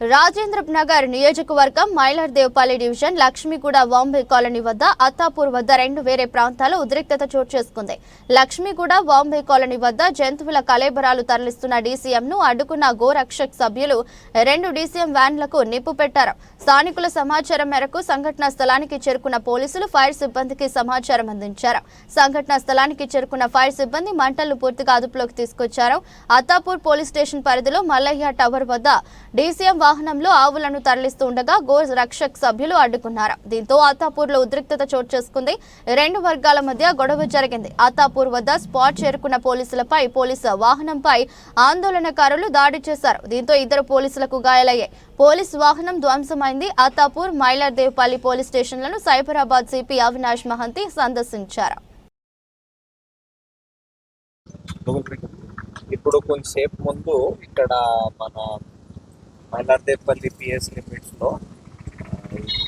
రాజేంద్ర నగర్ నియోజకవర్గం Mailardevpally division Lakshmiguda Vambay colony వద్ద అత్తాపూర్ వద్ద రెండు వేరే ప్రాంతాలు ఉద్రిక్తత చోటు చేసుకుంది. లక్ష్మీగూడ వాంబే కాలనీ వద్ద జంతువుల కలేబరాలు తరలిస్తున్న డీసీఎంను అడ్డుకున్న గోరక్షక్ సభ్యులు రెండు డీసీఎం వ్యాన్లకు నిప్పు పెట్టారు. స్థానికుల సమాచారం మేరకు సంఘటనా స్థలానికి చేరుకున్న పోలీసులు ఫైర్ సిబ్బందికి సమాచారం అందించారు. సంఘటనా స్థలానికి చేరుకున్న ఫైర్ సిబ్బంది మంటలను పూర్తిగా అదుపులోకి తీసుకొచ్చారు. అత్తాపూర్ పోలీస్ స్టేషన్ పరిధిలో మల్లయ్య టవర్ వద్ద డీసీఎం వాహనంలో ఆవులను తరలిస్తూ ఉండగా గో రక్షక్ సభ్యులు అడ్డుకున్నారు. దీంతో ఆతాపూర్లో ఉద్రిక్తత చోటు చేసుకుంది. రెండు వర్గాల మధ్య గొడవ జరిగింది. అత్తాపూర్ వద్ద స్పాట్ చేరుకున్న పోలీసులపై పోలీసు వాహనంపై ఆందోళనకారులు దాడి చేశారు. దీంతో ఇద్దరు పోలీసులకు గాయాలయ్యాయి. పోలీస్ వాహనం ధ్వంసమైంది. అత్తాపూర్ మైలర్దేవ్పల్లి పోలీస్ స్టేషన్లను సైబరాబాద్ సిపి అవినాష్ మహంతి సందర్శించారు. ఇప్పుడు కొంచెంసేపు ముందు ఇక్కడ మన మల్లార్దేపల్లి పిఎస్ లిమిట్స్లో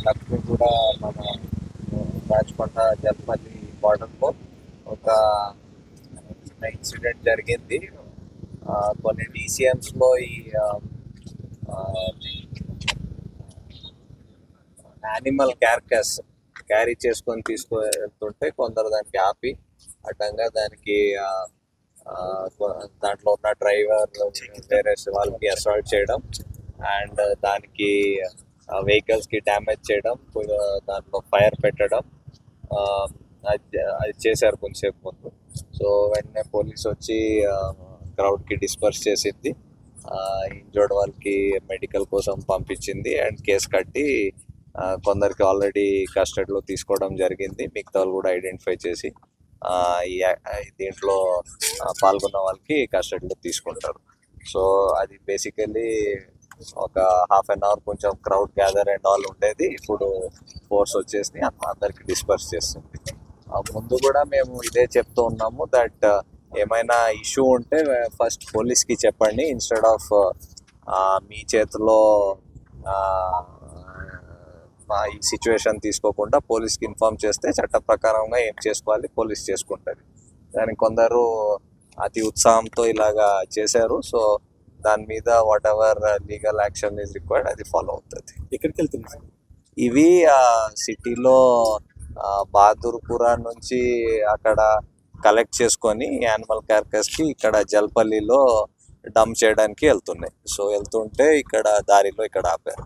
లక్ష్మి కూడా మన రాజకొండ జల్పల్లి బార్డర్లో ఒక చిన్న ఇన్సిడెంట్ జరిగింది. కొన్ని డీసీఎంస్లో ఈ యానిమల్ క్యార్కస్ క్యారీ చేసుకొని తీసుకు వెళ్తుంటే కొందరు దానికి ఆపి అడ్డంగా దానికి దాంట్లో ఉన్న డ్రైవర్ వేరే వాళ్ళకి అసాల్ట్ చేయడం అండ్ దానికి వెహికల్స్కి డ్యామేజ్ చేయడం దాంట్లో ఫైర్ పెట్టడం అది అది చేశారు కొంచెంసేపు ముందు. సో వెంటనే పోలీస్ వచ్చి క్రౌడ్కి డిస్పర్స్ చేసింది. ఇంజర్డ్ వాళ్ళకి మెడికల్ కోసం పంపించింది అండ్ కేసు కట్టి కొందరికి ఆల్రెడీ కస్టడీలో తీసుకోవడం జరిగింది. మిగతా వాళ్ళు కూడా ఐడెంటిఫై చేసి దీంట్లో పాల్గొన్న వాళ్ళకి కస్టడీలో తీసుకుంటారు. సో అది బేసికలీ ఒక హాఫ్ అన్ అవర్ కొంచెం క్రౌడ్ గ్యాదర్ అండ్ ఆల్ ఉండేది. ఇప్పుడు ఫోర్స్ వచ్చేసి అందరికి డిస్పర్స్ చేస్తుంది. ముందు కూడా మేము ఇదే చెప్తూ ఉన్నాము దట్ uh, ఏమైనా ఇష్యూ ఉంటే uh, ఫస్ట్ పోలీస్కి చెప్పండి. ఇన్స్టెడ్ uh, ఆఫ్ మీ చేతిలో మా ఈ సిచ్యువేషన్ తీసుకోకుండా పోలీస్కి ఇన్ఫార్మ్ చేస్తే చట్ట ప్రకారంగా ఏం చేసుకోవాలి? పోలీస్ చేసుకుంటుంది. దానికి కొందరు అతి ఉత్సాహంతో ఇలాగా చేశారు. సో దాని మీద whatever legal action is required అది ఫాలో అవుతుంది. ఎక్కడికి వెళ్తుంది ఇవి ఆ సిటీలో బహదూర్పుర నుంచి అక్కడ కలెక్ట్ చేసుకొని యానిమల్ కార్కస్కి ఇక్కడ జల్పల్లిలో డంప్ చేయడానికి వెళ్తున్నాయి. సో వెళ్తుంటే ఇక్కడ దారిలో ఇక్కడ ఆపారు.